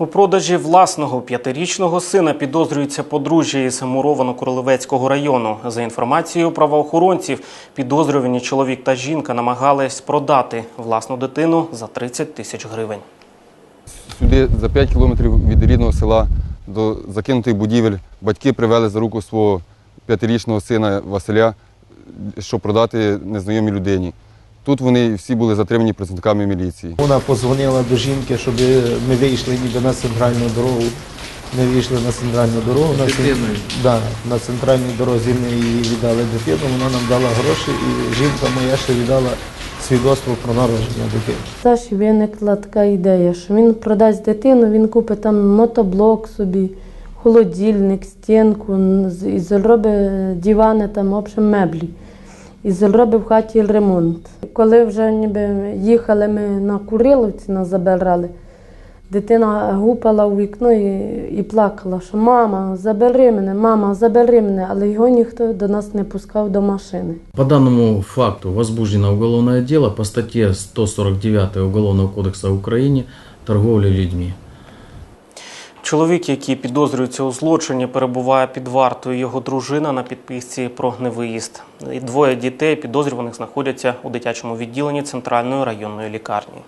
У продажі власного п'ятирічного сина підозрюється подружжя із Муровано-Королевецького району. За інформацією правоохоронців, підозрювані чоловік та жінка намагались продати власну дитину за 30 тисяч гривень. Сюди за 5 кілометрів від рідного села до закинутих будівель батьки привели за руку свого п'ятирічного сина Василя, щоб продати незнайомій людині. Тут вони всі були затримані працівниками міліції. Вона позвонила до жінки, щоб ми вийшли ніби на центральну дорогу. Ми вийшли на центральну дорогу. На, да, на центральній дорозі ми їй віддали дитину, вона нам дала гроші, і жінка моя ще віддала свідоцтво про народження дитини. Саші виникла така ідея, що він продасть дитину, він купить там мотоблок собі, холодильник, стінку, і зробить дивани, там, в общем, меблі. І зробив в хаті ремонт. Коли вже ніби їхали ми на Куриловці, нас забирали, дитина гупала у вікно і, і плакала, що мама, забери мене, мама, забери мене, але його ніхто до нас не пускав до машини. По данному факту возбуждено уголовное дело по статье 149 Уголовного кодекса Украины «Торговля людьми». Чоловік, який підозрюється у злочині, перебуває під вартою. Його дружина на підписці про невиїзд. Двоє дітей підозрюваних знаходяться у дитячому відділенні центральної районної лікарні.